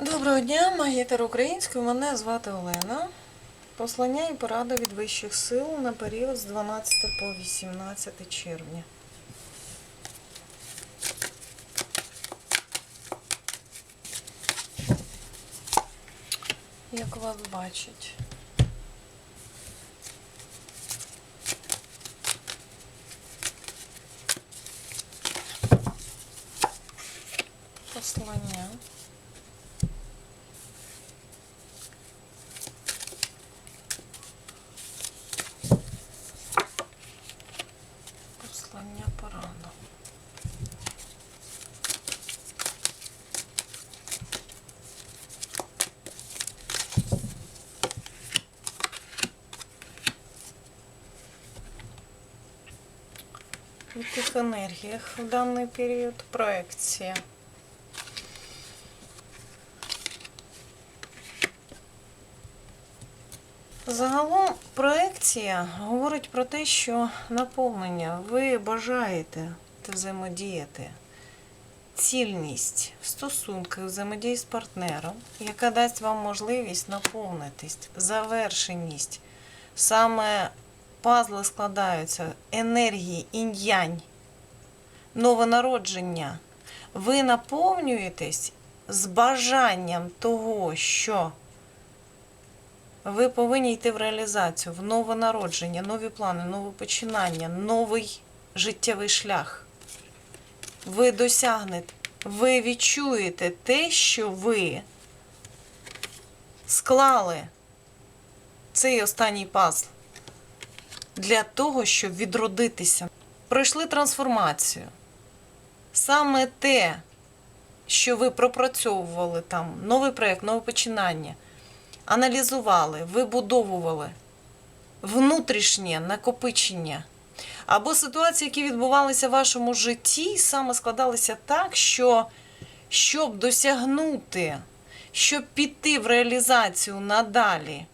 Доброго дня, магітер українською. Мене звати Олена. Послання і порада від вищих сил на період з 12 по 18 червня. Як вас? Послання. Послання В тих енергіях в даний період проекція. Загалом проекція говорить про те, що наповнення ви бажаєте взаємодіяти. Цільність в стосунках взаємодії з партнером, яка дасть вам можливість наповнитись, завершеність. Саме пазли складаються енергії інь-янь, нове народження. Ви наповнюєтесь з бажанням того, що ви повинні йти в реалізацію, в нове народження, нові плани, нове починання, новий життєвий шлях. Ви досягнете, ви відчуєте те, що ви склали цей останній пазл для того, щоб відродитися. Пройшли трансформацію. Саме те, що ви пропрацьовували там, новий проєкт, нове починання аналізували, вибудовували внутрішнє накопичення або ситуації, які відбувалися в вашому житті, саме складалися так, що щоб досягнути, щоб піти в реалізацію надалі,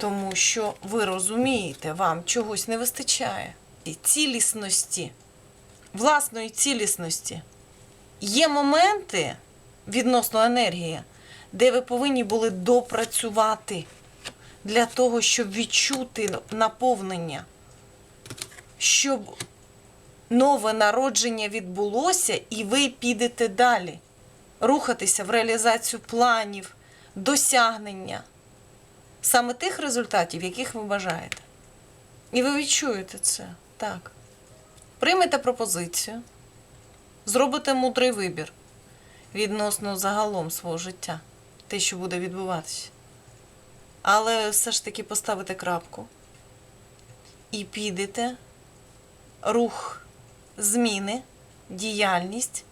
тому що ви розумієте, вам чогось не вистачає. І цілісності, власної цілісності. Є моменти відносно енергії, де ви повинні були допрацювати для того, щоб відчути наповнення, щоб нове народження відбулося, і ви підете далі, рухатися в реалізацію планів, досягнення саме тих результатів, яких ви бажаєте. І ви відчуєте це так. Приймете пропозицію, зробите мудрий вибір відносно загалом свого життя, те, що буде відбуватися. Але все ж таки поставите крапку і підете рух зміни, діяльність,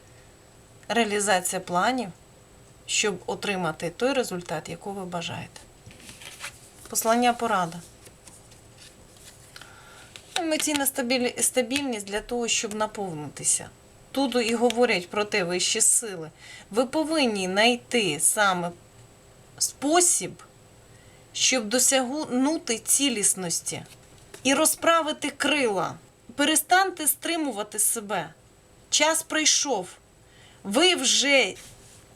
реалізація планів, щоб отримати той результат, якого ви бажаєте. Послання порада. Емоційна стабільність для того, щоб наповнитися. Тут і говорять про те вищі сили. Ви повинні знайти саме спосіб, щоб досягнути цілісності і розправити крила. Перестаньте стримувати себе. Час прийшов. Ви вже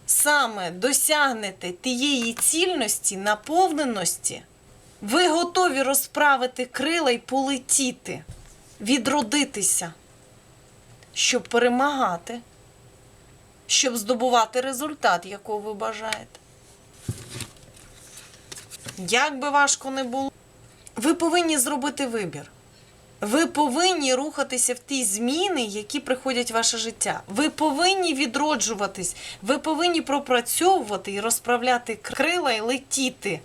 саме досягнете тієї цільності, наповненості. Ви готові розправити крила і полетіти, відродитися щоб перемагати, щоб здобувати результат, якого ви бажаєте. Як би важко не було, ви повинні зробити вибір. Ви повинні рухатися в ті зміни, які приходять в ваше життя. Ви повинні відроджуватись, ви повинні пропрацьовувати і розправляти крила і летіти,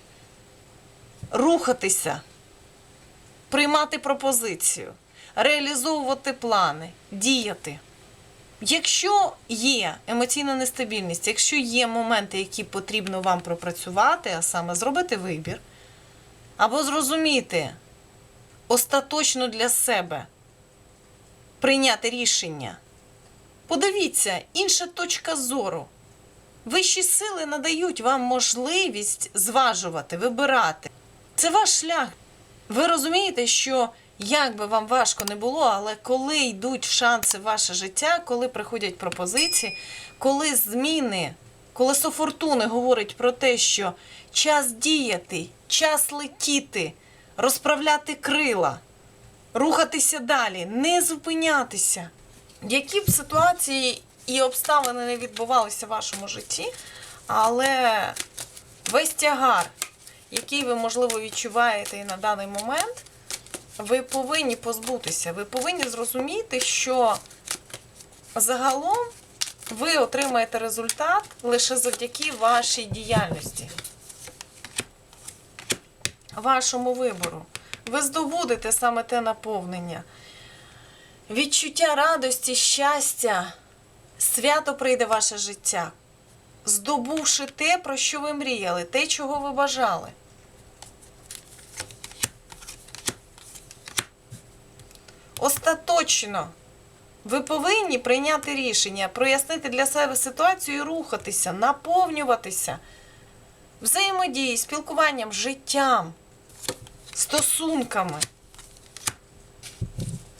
рухатися, приймати пропозицію реалізовувати плани, діяти. Якщо є емоційна нестабільність, якщо є моменти, які потрібно вам пропрацювати, а саме зробити вибір, або зрозуміти остаточно для себе, прийняти рішення, подивіться, інша точка зору. Вищі сили надають вам можливість зважувати, вибирати. Це ваш шлях. Ви розумієте, що як би вам важко не було, але коли йдуть шанси в ваше життя, коли приходять пропозиції, коли зміни Колесо фортуни говорить про те, що час діяти, час летіти, розправляти крила, рухатися далі, не зупинятися. Які б ситуації і обставини не відбувалися в вашому житті, але весь тягар, який ви, можливо, відчуваєте і на даний момент, ви повинні позбутися. Ви повинні зрозуміти, що загалом ви отримаєте результат лише завдяки вашій діяльності, вашому вибору. Ви здобудете саме те наповнення. Відчуття радості, щастя, свято прийде в ваше життя, здобувши те, про що ви мріяли, те, чого ви бажали. Остаточно ви повинні прийняти рішення, прояснити для себе ситуацію і рухатися, наповнюватися взаємодією, спілкуванням, життям, стосунками.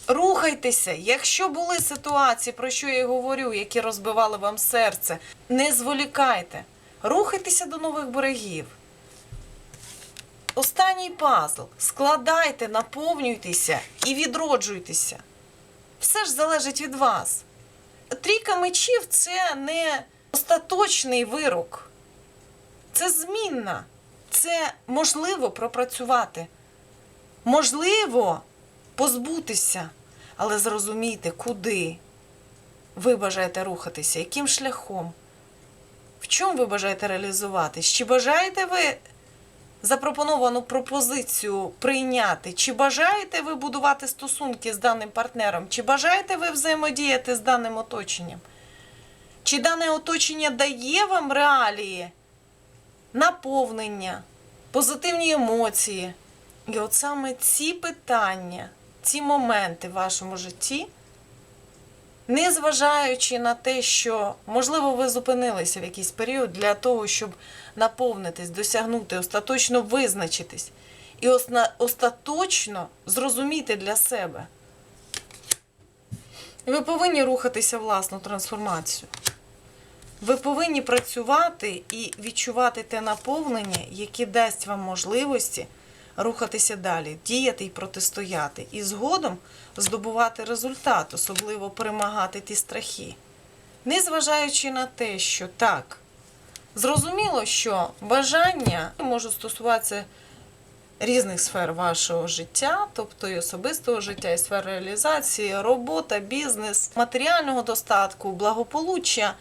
Рухайтеся, якщо були ситуації, про що я говорю, які розбивали вам серце, не зволікайте. Рухайтеся до нових берегів. Останній пазл. Складайте, наповнюйтеся і відроджуйтеся. Все ж залежить від вас. Трійка мечів це не остаточний вирок. Це змінна. Це можливо пропрацювати. Можливо позбутися, але зрозумійте, куди ви бажаєте рухатися, яким шляхом, в чому ви бажаєте реалізуватись? Чи бажаєте ви запропоновану пропозицію прийняти? Чи бажаєте ви будувати стосунки з даним партнером? Чи бажаєте ви взаємодіяти з даним оточенням? Чи дане оточення дає вам реалії, наповнення, позитивні емоції? І от саме ці питання, ці моменти в вашому житті, незважаючи на те, що, можливо, ви зупинилися в якийсь період для того, щоб наповнитись, досягнути, остаточно визначитись і остаточно зрозуміти для себе. Ви повинні рухатися власну трансформацію. Ви повинні працювати і відчувати те наповнення, яке дасть вам можливості рухатися далі, діяти і протистояти, і згодом здобувати результат, особливо перемагати ті страхи. Незважаючи на те, що так, зрозуміло, що бажання можуть стосуватися різних сфер вашого життя, тобто і особистого життя, і сфер реалізації, робота, бізнес, матеріального достатку, благополуччя.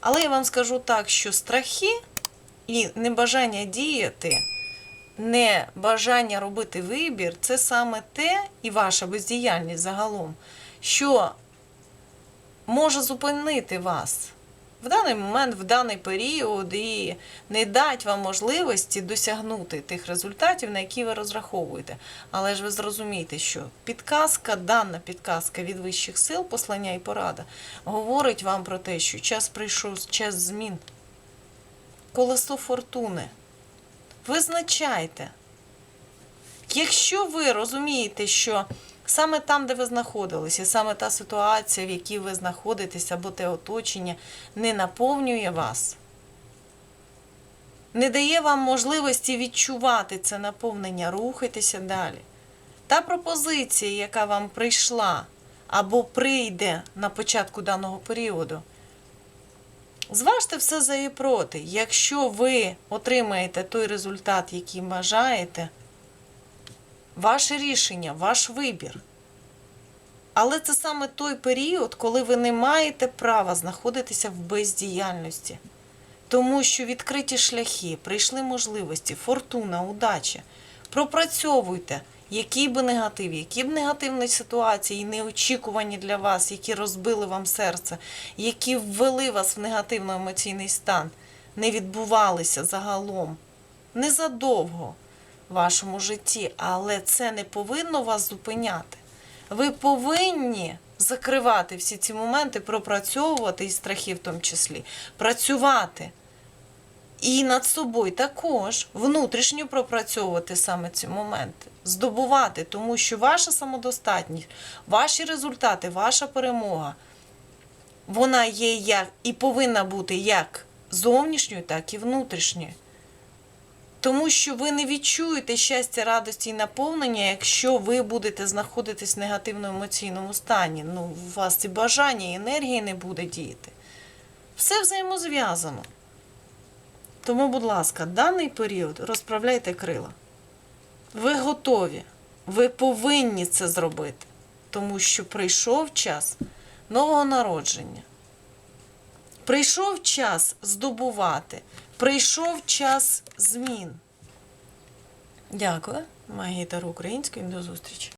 Але я вам скажу так, що страхи і небажання діяти, небажання робити вибір це саме те, і ваша бездіяльність загалом, що може зупинити вас в даний момент, в даний період, і не дать вам можливості досягнути тих результатів, на які ви розраховуєте. Але ж ви зрозумієте, що підказка, дана підказка від вищих сил, послання і порада, говорить вам про те, що час прийшов, час змін. Колесо фортуни. Визначайте. Якщо ви розумієте, що саме там, де ви знаходилися, саме та ситуація, в якій ви знаходитесь, або те оточення, не наповнює вас, не дає вам можливості відчувати це наповнення, рухайтеся далі. Та пропозиція, яка вам прийшла або прийде на початку даного періоду, зважте все за і проти. Якщо ви отримаєте той результат, який бажаєте, ваше рішення, ваш вибір. Але це саме той період, коли ви не маєте права знаходитися в бездіяльності. Тому що відкриті шляхи, прийшли можливості, фортуна, удача. Пропрацьовуйте, який би негатив, які б негативні ситуації, неочікувані для вас, які розбили вам серце, які ввели вас в негативно-емоційний стан, не відбувалися загалом. Незадовго в вашому житті, але це не повинно вас зупиняти. Ви повинні закривати всі ці моменти, пропрацьовувати і страхи в тому числі, працювати. І над собою також внутрішньо пропрацьовувати саме ці моменти, здобувати, тому що ваша самодостатність, ваші результати, ваша перемога, вона є як і повинна бути як зовнішньої, так і внутрішньої. Тому що ви не відчуєте щастя, радості і наповнення, якщо ви будете знаходитись в негативному емоційному стані. Ну, у вас і бажання, і енергії не буде діяти. Все взаємозв'язано. Тому, будь ласка, даний період розправляйте крила. Ви готові. Ви повинні це зробити, тому що прийшов час нового народження. Прийшов час здобувати, прийшов час змін. Дякую. магітару українською. До зустрічі.